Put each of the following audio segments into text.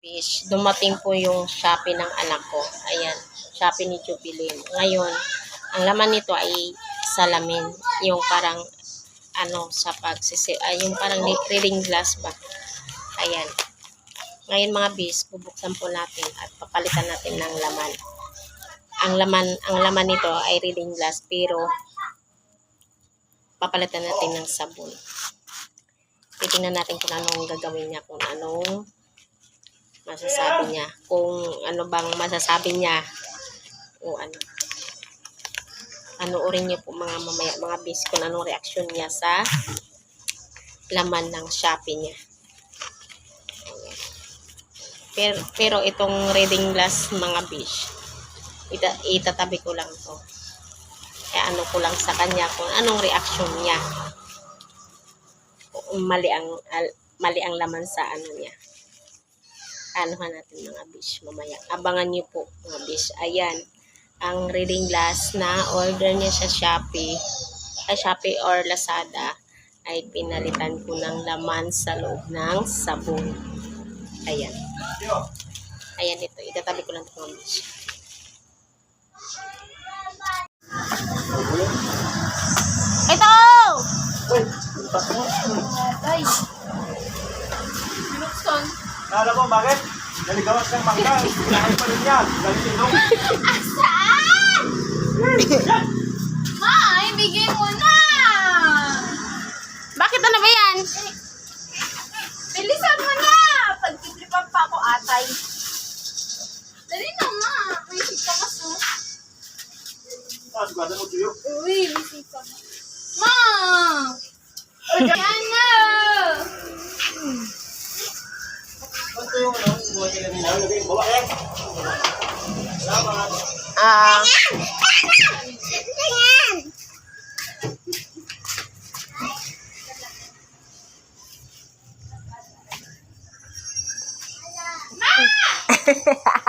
fish, dumating po yung Shopee ng anak ko. Ayan, Shopee ni Jubilin. Ngayon, ang laman nito ay salamin. Yung parang, ano, sa pagsisi, ay yung parang reading glass ba. Ayan. Ngayon mga bis, bubuksan po natin at papalitan natin ng laman. Ang laman, ang laman nito ay reading glass pero papalitan natin ng sabon. Titingnan natin kung anong gagawin niya, kung anong masasabi niya. Kung ano bang masasabi niya. O ano. Panoorin niyo po mga mamaya, mga bis kung anong reaksyon niya sa laman ng Shopee niya. Pero, pero itong reading glass mga bish, ita, itatabi ko lang to. Kaya ano ko lang sa kanya kung anong reaksyon niya. Kung mali ang al- mali ang laman sa ano niya. Anuhan natin mga bish mamaya. Abangan niyo po mga bish. Ayan. Ang reading glass na order niya sa Shopee, sa Shopee or Lazada ay pinalitan ko ng laman sa loob ng sabon. Ayan. Ayan ito. Itatabi ko lang ito mga bish. Ito! Ay. Binuksan. Alam mo bakit? Naligawas ng mangga. Kinain pa rin yan. Galing sinong. Saan? Ma, ibigay mo na. Bakit ano ba yan? Bilisan mo na. Pagtitripan pa ako, atay. Dali na, ma. May sika mas mo. Ah, sigurado mo tuyo. Uy, may sika mas. Ma! Yan na. Ano yung ano? Buhay ka kanina. Lagay, bawa eh. Salamat. Ah, Tingnan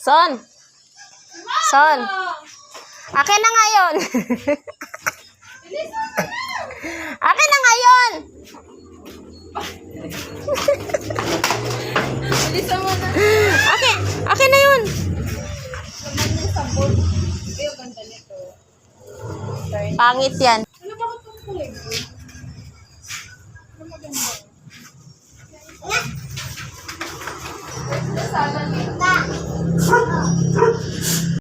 Son! Son! Akin na ngayon! Akin na ngayon! Bilisan mo na. Akin, akin na yun. Pangit yan. Ano ba itong kulay ko? Ano maganda? Ano? Ano? ¡Fuera!